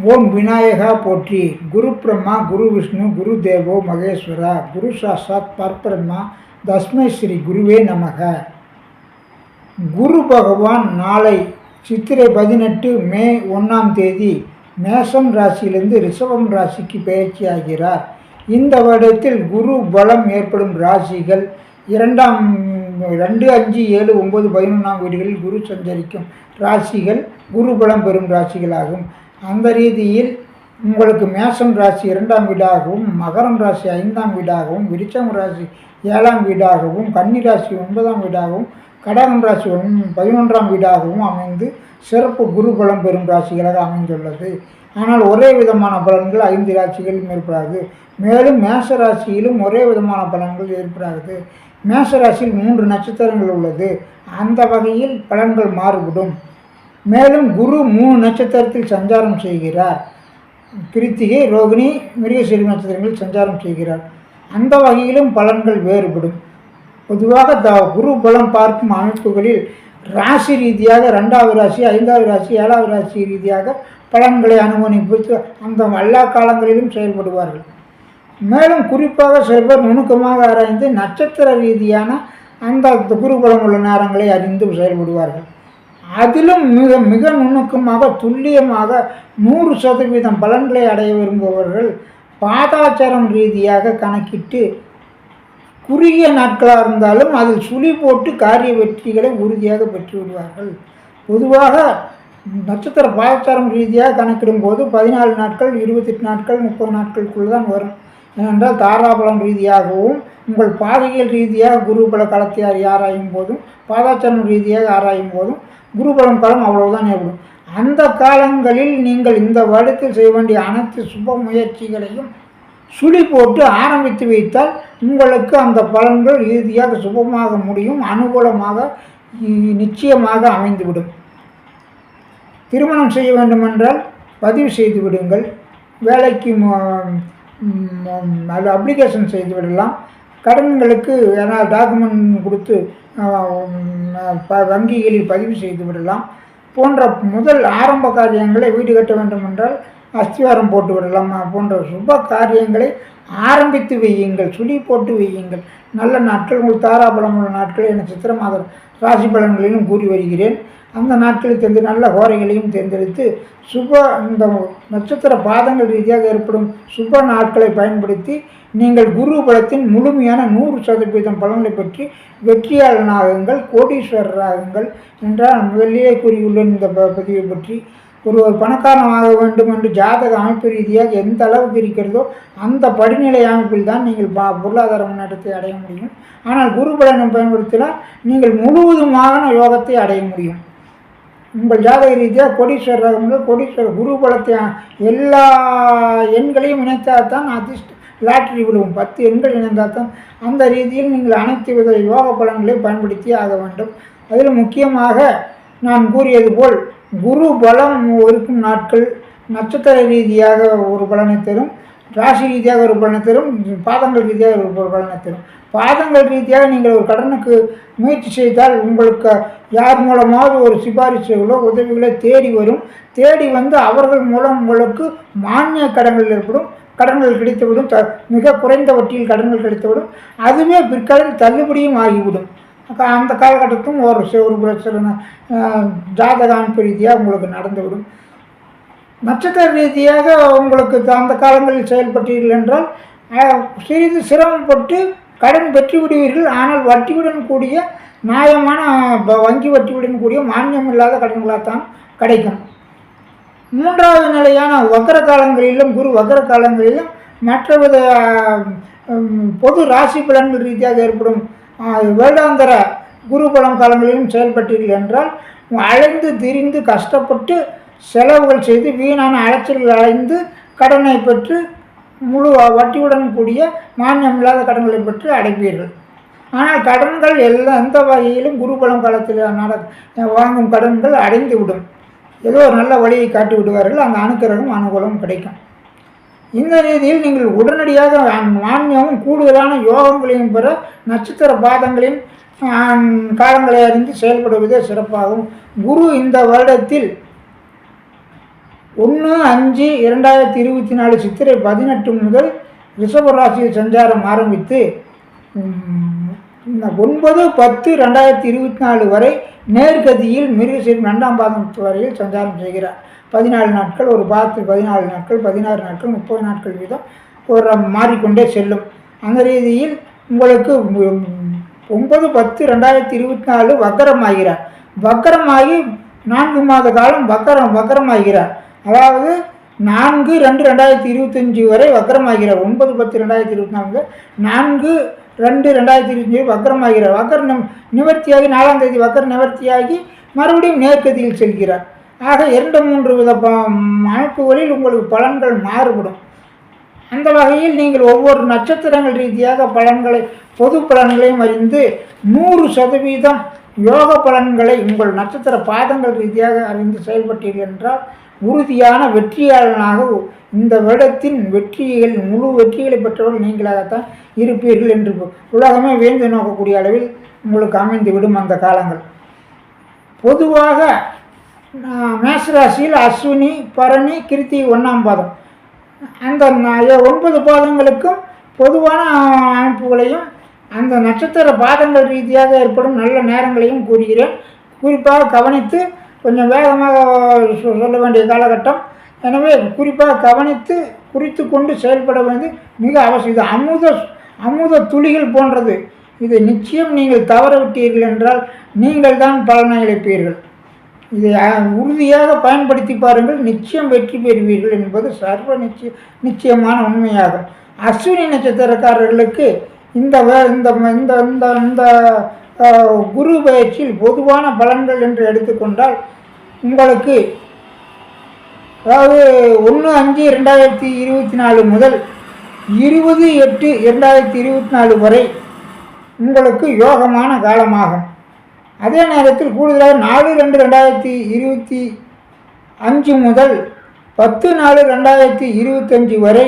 ஓம் விநாயகா போற்றி. குரு பிரம்மா குரு விஷ்ணு குரு தேவோ மகேஸ்வரா. குரு சாஸ்தாத் பர்பிரம்மா. தஸ்மை ஸ்ரீ குருவே நமக. குரு பகவான் நாளை சித்திரை பதினெட்டு மே ஒன்றாம் தேதி மேசம் ராசியிலிருந்து ரிஷபம் ராசிக்கு பயிற்சி ஆகிறார். இந்த வருடத்தில் குரு பலம் ஏற்படும் ராசிகள் இரண்டாம் ரெண்டு அஞ்சு ஏழு ஒம்பது பதினொன்றாம் வீடுகளில் குரு சஞ்சரிக்கும் ராசிகள் குரு பலம் பெறும் ராசிகளாகும். அந்த ரீதியில் உங்களுக்கு மேஷம் ராசி இரண்டாம் வீடாகவும் மகரம் ராசி ஐந்தாம் வீடாகவும் விருச்சம் ராசி ஏழாம் வீடாகவும் கன்னி ராசி ஒன்பதாம் வீடாகவும் கடகம் ராசி ஒன் பதினொன்றாம் வீடாகவும் அமைந்து சிறப்பு குரு பலம் பெறும் ராசிகளாக அமைந்துள்ளது. ஆனால் ஒரே விதமான பலன்கள் ஐந்து ராசிகளிலும் ஏற்படாது. மேலும் மேஷ ராசியிலும் ஒரே விதமான பலன்கள் ஏற்படாது. மேஷ ராசியில் மூன்று நட்சத்திரங்கள் உள்ளது. அந்த வகையில் பலன்கள் மாறுபடும். மேலும் குரு மூணு நட்சத்திரத்தில் சஞ்சாரம் செய்கிறார். கிருத்திகை ரோகிணி மிருகசீரி நட்சத்திரங்களில் சஞ்சாரம் செய்கிறார். அந்த வகையிலும் பலன்கள் வேறுபடும். பொதுவாக த குரு பலம் பார்க்கும் அமைப்புகளில் ராசி ரீதியாக ரெண்டாவது ராசி ஐந்தாவது ராசி ஏழாவது ராசி ரீதியாக பலன்களை அனுமதித்து அந்த எல்லா காலங்களிலும் செயல்படுவார்கள். மேலும் குறிப்பாக சில பேர் நுணுக்கமாக ஆராய்ந்து நட்சத்திர ரீதியான அந்த குருபலம் உள்ள நேரங்களை அறிந்து செயல்படுவார்கள். அதிலும் மிக மிக நுணுக்கமாக துல்லியமாக நூறு சதவீதம் பலன்களை அடைய விரும்புபவர்கள் பாதாச்சாரம் ரீதியாக கணக்கிட்டு குறுகிய நாட்களாக இருந்தாலும் அதில் சுழி போட்டு காரிய வெற்றிகளை உறுதியாக பெற்று விடுவார்கள் பொதுவாக நட்சத்திர பாதாச்சாரம் ரீதியாக கணக்கிடும் போது பதினாலு நாட்கள் இருபத்தெட்டு நாட்கள் முப்பது நாட்களுக்குள் தான் வரும். ஏனென்றால் தாராபலம் ரீதியாகவும் உங்கள் பாதைகள் ரீதியாக குருபல களத்தை ஆராயும் போதும் பாதாச்சாரம் ரீதியாக ஆராயும் போதும் குருபலம் காலம் அவ்வளவுதான் ஏற்படும் அந்த காலங்களில் நீங்கள் இந்த வருடத்தில் செய்ய வேண்டிய அனைத்து சுப முயற்சிகளையும் சுழி போட்டு ஆரம்பித்து வைத்தால் உங்களுக்கு அந்த பலன்கள் இறுதியாக சுபமாக முடியும் அனுகூலமாக நிச்சயமாக அமைந்துவிடும். திருமணம் செய்ய வேண்டுமென்றால் பதிவு செய்து விடுங்கள். வேலைக்கு அது அப்ளிகேஷன் செய்து விடலாம். கடன்களுக்கு ஏன்னா டாக்குமெண்ட் கொடுத்து ப- வங்கிகளில் பதிவு செய்து விடலாம் போன்ற முதல் ஆரம்ப காரியங்களை வீடு கட்ட வேண்டும் என்றால் அஸ்திவாரம் போட்டு விடலாம். போன்ற சுப காரியங்களை ஆரம்பித்து வையுங்கள். சுழி போட்டு வையுங்கள். நல்ல நாட்கள். உங்கள் தாராபலம் உள்ள நாட்கள் என சித்திர மாத ராசி பலன்களிலும் கூறி வருகிறேன். அந்த நாட்களில் தேர்ந்து நல்ல ஹோரைகளையும் தேர்ந்தெடுத்து சுப இந்த நட்சத்திர பாதங்கள் ரீதியாக ஏற்படும் சுப நாட்களை பயன்படுத்தி நீங்கள் குரு பலத்தின் முழுமையான நூறு சதவீதம் பலன்களை பற்றி வெற்றியாளனாகுங்கள் கோடீஸ்வரராகுங்கள் என்றால் முதலிலே கூறியுள்ளேன் இந்த ப- பதிவை பற்றி. ஒருவர் ஆக வேண்டும் என்று ஜாதக அமைப்பு ரீதியாக எந்த அளவுக்கு இருக்கிறதோ அந்த படிநிலை அமைப்பில் தான் நீங்கள் பா பொருளாதார முன்னேற்றத்தை அடைய முடியும். ஆனால் குரு பலனை பயன்படுத்தினால் நீங்கள் முழுவதுமாக யோகத்தை அடைய முடியும். உங்கள் ஜாதக ரீதியாக கோடீஸ்வரர் முதல் கோடீஸ்வரர் குரு பலத்தை எல்லா எண்களையும் இணைத்தால் தான் அதிர்ஷ்ட லாட்டரி விழுவும். பத்து எண்கள் இணைந்தால் தான் அந்த ரீதியில் நீங்கள் அனைத்து வித யோக பலன்களை பயன்படுத்தி ஆக வேண்டும். அதில் முக்கியமாக நான் கூறியது போல் குரு பலம் இருக்கும் நாட்கள் நட்சத்திர ரீதியாக ஒரு பலனை தரும் ராசி ரீதியாக ஒரு பலனை தரும் பாதங்கள் ரீதியாக ஒரு பலனை தரும். பாதங்கள் ரீதியாக நீங்கள் ஒரு கடனுக்கு முயற்சி செய்தால் உங்களுக்கு யார் மூலமாவது ஒரு சிபாரிசுகளோ உதவிகளோ தேடி வரும். தேடி வந்து அவர்கள் மூலம் உங்களுக்கு மானிய கடன்கள் ஏற்படும். கடன்கள் கிடைத்துவிடும். த மிக குறைந்த வட்டியில் கடன்கள் கிடைத்துவிடும். அதுவே பிற்காலத்தில் தள்ளுபடியும் ஆகிவிடும். அந்த காலகட்டத்தும் ஒரு ஒரு பிரச்சனை ஜாதகான் ரீதியாக உங்களுக்கு நடந்துவிடும். நட்சத்திர ரீதியாக உங்களுக்கு த- அந்த காலங்களில் செயல்பட்டீர்கள் என்றால் சிறிது சிரமப்பட்டு கடன் பெற்று விடுவீர்கள் ஆனால் வட்டியுடன் கூடிய நியாயமான வங்கி வட்டியுடன் கூடிய மானியம் இல்லாத கடன்களாகத்தான் கிடைக்கும். மூன்றாவது நிலையான வக்கர காலங்களிலும் குரு வக்கர காலங்களிலும் மற்றவித வித பொது ராசி பலன்கள் ரீதியாக ஏற்படும் ஆஹ், குருபலம் காலங்களிலும் செயல்பட்டீர்கள் என்றால் அலைந்து திரிந்து கஷ்டப்பட்டு செலவுகள் செய்து வீணான அலைச்சல்கள் அலைந்து கடனை பெற்று முழு வட்டியுடன் கூடிய மானியம் இல்லாத கடன்களை பெற்று அடைப்பீர்கள். ஆனால் கடன்கள் எல்லா எந்த வகையிலும் குருபலம் காலத்தில் நட வாங்கும் கடன்கள் அடைந்து விடும் ஏதோ ஒரு நல்ல வழியை காட்டி விடுவார்கள் அந்த அனுக்கிரகம் அனுகூலம் கிடைக்கும். இந்த ரீதியில் நீங்கள் உடனடியாக மானியமும் கூடுதலான யோகங்களையும் பெற நட்சத்திர பாதங்களின் காலங்களை அறிந்து செயல்படுவதே சிறப்பாகும். குரு இந்த வருடத்தில் ஒன்று அஞ்சு இரண்டாயிரத்தி இருபத்தி நாலு சித்திரை பதினெட்டு முதல் ரிஷபராசியில் சஞ்சாரம் ஆரம்பித்து ஒன்பது பத்து ரெண்டாயிரத்தி இருபத்தி நாலு வரை நேர்கதியில் மிருகசீர் ரெண்டாம் பாதம் வரையில் சஞ்சாரம் செய்கிறார். பதினாலு நாட்கள் ஒரு பாதத்தில் பதினாலு நாட்கள் பதினாறு நாட்கள் முப்பது நாட்கள் வீதம் ஒரு மாறிக்கொண்டே செல்லும். அந்த ரீதியில் உங்களுக்கு ஒன்பது பத்து ரெண்டாயிரத்தி இருபத்தி நாலு வக்கரமாகிறார். வக்கரமாகி நான்கு மாத காலம் வக்கரம் வக்கரமாகிறார். அதாவது நான்கு ரெண்டு ரெண்டாயிரத்தி இருபத்தஞ்சி வரை வக்கரமாகிறார். ஒன்பது பத்து ரெண்டாயிரத்தி இருபத்தி நான்கு நான்கு ரெண்டு ரெண்டாயிரத்தி இருபத்தஞ்சி வக்கரமாகிறார். வக்கர நிவர்த்தியாகி நாலாம் தேதி வக்கர நிவர்த்தியாகி மறுபடியும் நேர்கதியில் செல்கிறார். ஆக இரண்டு மூன்று வித அமைப்புகளில் உங்களுக்கு பலன்கள் மாறுபடும். அந்த வகையில் நீங்கள் ஒவ்வொரு நட்சத்திரங்கள் ரீதியாக பலன்களை பொது பலன்களையும் அறிந்து நூறு சதவீதம் யோக பலன்களை உங்கள் நட்சத்திர பாதங்கள் ரீதியாக அறிந்து செயல்பட்டீர்கள் என்றால் உறுதியான வெற்றியாளனாக இந்த வருடத்தின் வெற்றிகள் முழு வெற்றிகளை பெற்றவர்கள் நீங்களாகத்தான் இருப்பீர்கள் என்று உலகமே வேந்து நோக்கக்கூடிய அளவில் உங்களுக்கு அமைந்து விடும் அந்த காலங்கள். பொதுவாக மேஷராசியில் அஸ்வினி பரணி கிருத்தி ஒன்றாம் பாதம். அந்த ஒன்பது பாதங்களுக்கும் பொதுவான அமைப்புகளையும் அந்த நட்சத்திர பாதங்கள் ரீதியாக ஏற்படும் நல்ல நேரங்களையும் கூறுகிறேன். குறிப்பாக கவனித்து கொஞ்சம் வேகமாக சொ- சொல்ல வேண்டிய காலகட்டம். எனவே குறிப்பாக கவனித்து குறித்து கொண்டு செயல்பட வேண்டியது மிக அவசியம். இது அமுத அமுத துளிகள் போன்றது. இதை நிச்சயம் நீங்கள் தவற விட்டீர்கள் என்றால் நீங்கள் தான் பலனை இழப்பீர்கள் இதை உறுதியாக பயன்படுத்தி பாருங்கள். நிச்சயம் வெற்றி பெறுவீர்கள் என்பது சர்வ நிச்சய நிச்சயமான உண்மையாகும். அஸ்வினி நட்சத்திரக்காரர்களுக்கு இந்த இந்த இந்த இந்த இந்த குரு பயிற்சியில் பொதுவான பலன்கள் என்று எடுத்துக்கொண்டால் உங்களுக்கு அதாவது ஒன்று அஞ்சு ரெண்டாயிரத்தி இருபத்தி நாலு முதல் இருபது எட்டு இரண்டாயிரத்தி இருபத்தி நாலு வரை உங்களுக்கு யோகமான காலமாகும். அதே நேரத்தில் கூடுதலாக நாலு ரெண்டு ரெண்டாயிரத்தி இருபத்தி அஞ்சு முதல் பத்து நாலு ரெண்டாயிரத்தி இருபத்தஞ்சி வரை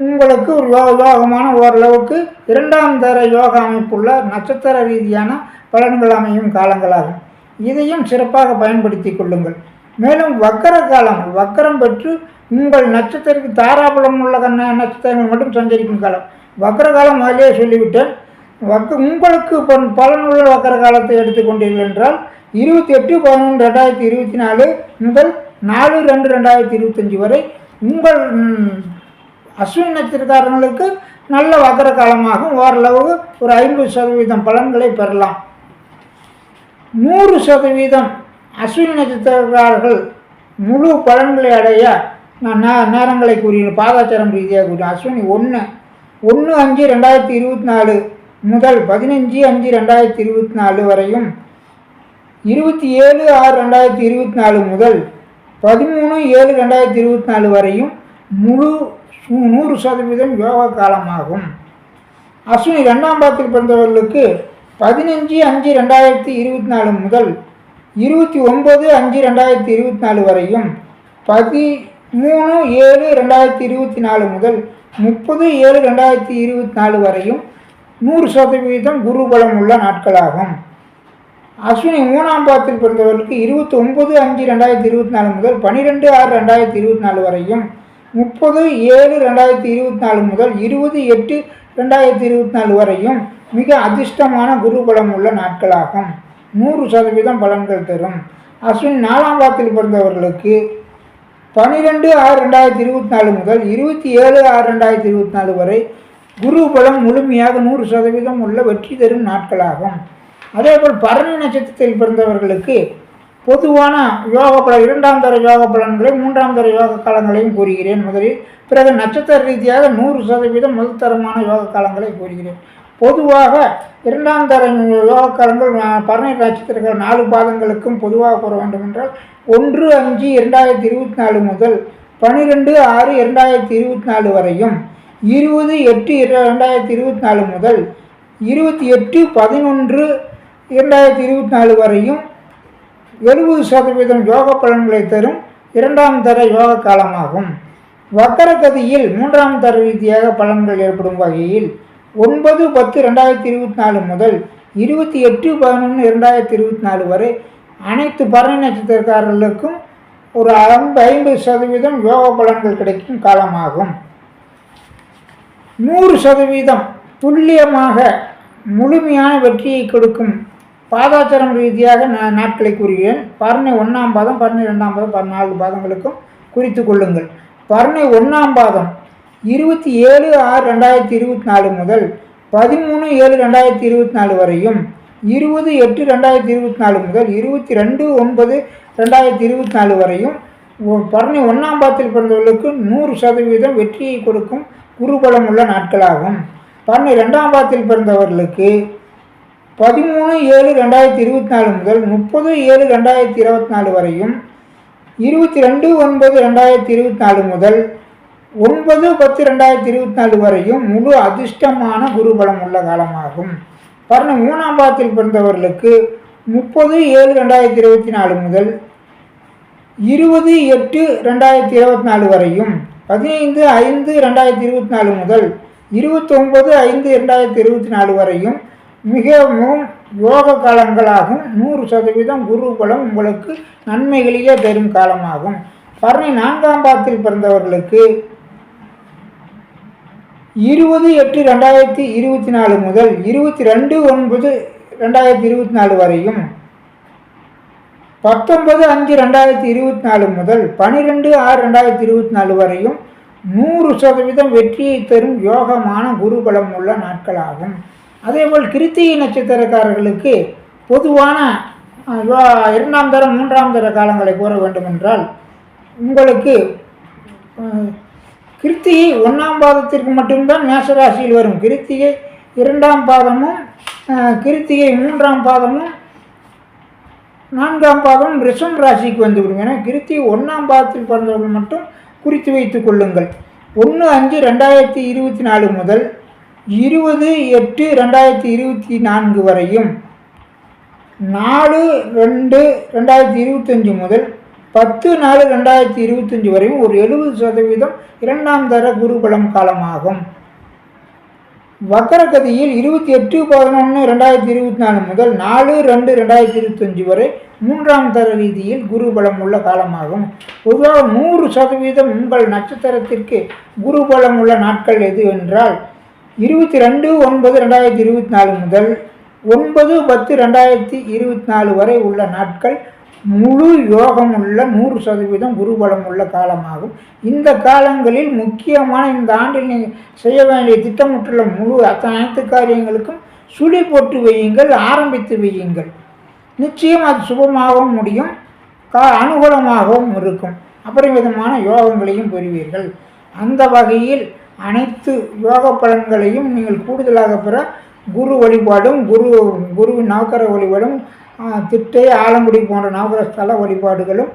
உங்களுக்கு ஒரு யோ யோகமான ஓரளவுக்கு இரண்டாம் தர யோக அமைப்புள்ள நட்சத்திர ரீதியான பலன்கள் அமையும் காலங்களாகும். இதையும் சிறப்பாக பயன்படுத்தி கொள்ளுங்கள். மேலும் வக்கர காலம் வக்கரம் பெற்று உங்கள் நட்சத்திரத்துக்கு தாராபலம் உள்ள கண்ண நட்சத்திரங்கள் மட்டும் சஞ்சரிக்கும் காலம். வக்கர காலம் அதிலே சொல்லிவிட்டேன். வக்க உங்களுக்கு பன் பலனுள்ள வக்கர காலத்தை எடுத்துக்கொண்டீர்கள் என்றால் இருபத்தி எட்டு பதினொன்று ரெண்டாயிரத்தி இருபத்தி நாலு முதல் நாலு ரெண்டு ரெண்டாயிரத்தி இருபத்தஞ்சி வரை உங்கள் அஸ்வின் நட்சத்திரக்காரங்களுக்கு நல்ல வக்கர காலமாகும். ஓரளவு ஒரு ஐம்பது சதவீதம் பலன்களை பெறலாம். நூறு சதவீதம் அஸ்வினி நட்சத்திரக்காரர்கள் முழு பலன்களை அடைய நான் நே- நேரங்களை கூறினேன். பாதாச்சாரம் ரீதியாக கூறினேன். அஸ்வினி ஒன்று ஒன்று அஞ்சு ரெண்டாயிரத்தி இருபத்தி நாலு முதல் பதினஞ்சு அஞ்சு ரெண்டாயிரத்தி இருபத்தி நாலு வரையும் இருபத்தி ஏழு ஆறு ரெண்டாயிரத்தி இருபத்தி நாலு முதல் பதிமூணு ஏழு ரெண்டாயிரத்தி இருபத்தி நாலு வரையும் முழு சு- நூறு சதவீதம் யோகா காலமாகும். அஸ்வினி ரெண்டாம் பாத்தில் பிறந்தவர்களுக்கு பதினஞ்சு அஞ்சு ரெண்டாயிரத்தி இருபத்தி நாலு முதல் இருபத்தி ஒம்பது அஞ்சு ரெண்டாயிரத்தி இருபத்தி நாலு வரையும் பதிமூணு ஏழு ரெண்டாயிரத்தி இருபத்தி நாலு முதல் முப்பது ஏழு ரெண்டாயிரத்தி இருபத்தி நாலு வரையும் நூறு சதவீதம் குருபலம் உள்ள நாட்களாகும். அஸ்வினி மூணாம் பாதத்தில் பிறந்தவர்களுக்கு இருபத்தி ஒன்பது அஞ்சு ரெண்டாயிரத்தி இருபத்தி நாலு முதல் பன்னிரெண்டு ஆறு ரெண்டாயிரத்தி இருபத்தி நாலு வரையும் முப்பது ஏழு ரெண்டாயிரத்தி இருபத்தி நாலு முதல் இருபது எட்டு ரெண்டாயிரத்தி இருபத்தி நாலு வரையும் மிக அதிர்ஷ்டமான குருபலம் உள்ள நாட்களாகும். நூறு சதவீதம் பலன்கள் தரும். அஸ்வினி நாலாம் பாதத்தில் பிறந்தவர்களுக்கு பன்னிரெண்டு ஆறு ரெண்டாயிரத்தி இருபத்தி நாலு முதல் இருபத்தி ஏழு ஆறு ரெண்டாயிரத்தி இருபத்தி நாலு வரை குரு பலம் முழுமையாக நூறு சதவீதம் உள்ள வெற்றி தரும் நாட்களாகும். அதேபோல் பரணி நட்சத்திரத்தில் பிறந்தவர்களுக்கு பொதுவான யோக பல இரண்டாம் தர யோக பலன்களை மூன்றாம் தர யோக காலங்களையும் கூறுகிறேன். முதலில் பிறகு நட்சத்திர ரீதியாக நூறு சதவீதம் முதல் தரமான யோக காலங்களை கூறுகிறேன். பொதுவாக இரண்டாம் தர யோக காலங்கள் பரணி நட்சத்திரங்கள் நாலு பாதங்களுக்கும் பொதுவாக கூற வேண்டும் என்றால் ஒன்று அஞ்சு இரண்டாயிரத்தி இருபத்தி நாலு முதல் பன்னிரெண்டு ஆறு இரண்டாயிரத்தி இருபத்தி நாலு வரையும் இருபது எட்டு இரண்டாயிரத்தி இருபத்தி நாலு முதல் இருபத்தி எட்டு பதினொன்று இரண்டாயிரத்தி இருபத்தி நாலு வரையும் எழுபது சதவீதம் யோக பலன்களை தரும் இரண்டாம் தர யோக காலமாகும். வக்கரகதியில் மூன்றாம் தர ரீதியாக பலன்கள் ஏற்படும் வகையில் ஒன்பது பத்து ரெண்டாயிரத்தி இருபத்தி நாலு முதல் இருபத்தி எட்டு பதினொன்று இரண்டாயிரத்தி இருபத்தி நாலு வரை அனைத்து பரணி நட்சத்திரக்காரர்களுக்கும் ஒரு ஐம்பது ஐம்பது சதவீதம் யோக பலன்கள் கிடைக்கும் காலமாகும். நூறு சதவீதம் துல்லியமாக முழுமையான வெற்றியை கொடுக்கும் பாதாச்சாரம் ரீதியாக நான் நாட்களை கூறுகிறேன். பர்ணை ஒன்றாம் பாதம் பர்ணை ரெண்டாம் பாதம் பதினாலு பாதங்களுக்கும் குறித்து கொள்ளுங்கள். பர்ணை ஒன்றாம் பாதம் இருபத்தி ஏழு ஆறு ரெண்டாயிரத்தி இருபத்தி நாலு முதல் பதிமூணு ஏழு ரெண்டாயிரத்தி இருபத்தி நாலு வரையும் இருபது எட்டு ரெண்டாயிரத்தி இருபத்தி நாலு முதல் இருபத்தி ரெண்டு ஒன்பது ரெண்டாயிரத்தி இருபத்தி நாலு வரையும் ஒ- பரணி ஒன்றாம் பாதத்தில் பிறந்தவர்களுக்கு நூறு சதவீதம் வெற்றியை கொடுக்கும் குருபலம் உள்ள நாட்களாகும். பன்னிரெண்டாம் ரெண்டாம் பாதத்தில் பிறந்தவர்களுக்கு பதிமூணு ஏழு ரெண்டாயிரத்தி இருபத்தி நாலு முதல் முப்பது ஏழு ரெண்டாயிரத்தி இருபத்தி நாலு வரையும் இருபத்தி ரெண்டு ஒன்பது ரெண்டாயிரத்தி இருபத்தி நாலு முதல் ஒன்பது பத்து ரெண்டாயிரத்தி இருபத்தி நாலு வரையும் முழு அதிர்ஷ்டமான குருபலம் உள்ள காலமாகும். பரணி மூணாம் பாதத்தில் பிறந்தவர்களுக்கு முப்பது ஏழு ரெண்டாயிரத்தி இருபத்தி நாலு முதல் இருபது எட்டு ரெண்டாயிரத்தி இருபத்தி நாலு வரையும் பதினைந்து ஐந்து ரெண்டாயிரத்தி இருபத்தி நாலு முதல் இருபத்தொம்பது ஐந்து ரெண்டாயிரத்தி இருபத்தி நாலு வரையும் மிகவும் யோக காலங்களாகும். நூறு சதவீதம் குரு பலம் உங்களுக்கு நன்மைகளையே தரும் காலமாகும். பரணி நான்காம் பாத்தில் பிறந்தவர்களுக்கு இருபது எட்டு ரெண்டாயிரத்தி இருபத்தி நாலு முதல் இருபத்தி ரெண்டு ஒன்பது ரெண்டாயிரத்தி இருபத்தி நாலு வரையும் பத்தொன்பது அஞ்சு ரெண்டாயிரத்தி இருபத்தி நாலு முதல் பனிரெண்டு ஆறு ரெண்டாயிரத்தி இருபத்தி நாலு வரையும் நூறு சதவீதம் வெற்றியை தரும் யோகமான குருபலம் உள்ள நாட்களாகும். அதேபோல் கிருத்திகை நட்சத்திரக்காரர்களுக்கு பொதுவான இரண்டாம் தரம் மூன்றாம் தர காலங்களை கூற வேண்டுமென்றால் உங்களுக்கு கிருத்திகை ஒன்றாம் பாதத்திற்கு மட்டும்தான் மேசராசியில் வரும். கிருத்திகை இரண்டாம் பாதமும் கிருத்திகை மூன்றாம் பாதமும் நான்காம் பாதம் ரிஷம் ராசிக்கு வந்துவிடும். ஏன்னா கிருத்தி ஒன்றாம் பாதத்தில் பிறந்தவர்கள் மட்டும் குறித்து வைத்து கொள்ளுங்கள். ஒன்று அஞ்சு ரெண்டாயிரத்தி இருபத்தி நாலு முதல் இருபது எட்டு ரெண்டாயிரத்தி இருபத்தி நான்கு வரையும் நாலு ரெண்டு ரெண்டாயிரத்தி இருபத்தஞ்சி முதல் பத்து நாலு ரெண்டாயிரத்தி இருபத்தஞ்சி வரையும் ஒரு எழுபது சதவீதம் இரண்டாம் தர குருபலம் காலமாகும். வக்கரகதியில் இருபத்தி எட்டு பதினொன்று ரெண்டாயிரத்தி இருபத்தி நாலு முதல் நாலு ரெண்டு ரெண்டாயிரத்தி இருபத்தஞ்சி வரை மூன்றாம் தர ரீதியில் குருபலம் உள்ள காலமாகும். பொதுவாக நூறு சதவீதம் உங்கள் நட்சத்திரத்திற்கு குருபலம் உள்ள நாட்கள் எது என்றால் இருபத்தி ரெண்டு ஒன்பது ரெண்டாயிரத்தி இருபத்தி நாலு முதல் ஒன்பது பத்து ரெண்டாயிரத்தி இருபத்தி நாலு வரை உள்ள நாட்கள் முழு யோகம் உள்ள நூறு சதவீதம் குருபலம் உள்ள காலமாகும். இந்த காலங்களில் முக்கியமான இந்த ஆண்டில் நீங்கள் செய்ய வேண்டிய திட்டமிட்டுள்ள முழு அத்தனை அனைத்து காரியங்களுக்கும் சுழி போட்டு வையுங்கள் ஆரம்பித்து வையுங்கள். நிச்சயம் அது சுபமாகவும் முடியும் கா அனுகூலமாகவும் இருக்கும். அபரிமிதமான யோகங்களையும் பெறுவீர்கள். அந்த வகையில் அனைத்து யோக பலன்களையும் நீங்கள் கூடுதலாக பெற குரு வழிபாடும் குரு குரு நவக்கர வழிபாடும் திட்டை ஆலங்குடி போன்ற நவகிரஸ்தல வழிபாடுகளும்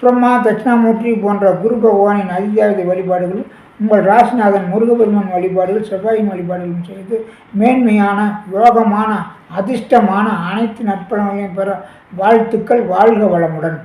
பிரம்மா தட்சிணாமூர்த்தி போன்ற குரு பகவானின் அதிதேவதை வழிபாடுகளும் உங்கள் ராசிநாதன் முருகபெருமன் வழிபாடுகள் செவ்வாயின் வழிபாடுகளும் செய்து மேன்மையான யோகமான அதிர்ஷ்டமான அனைத்து நற்பலன்களையும் பெற வாழ்த்துக்கள் வாழ்க வளமுடன்.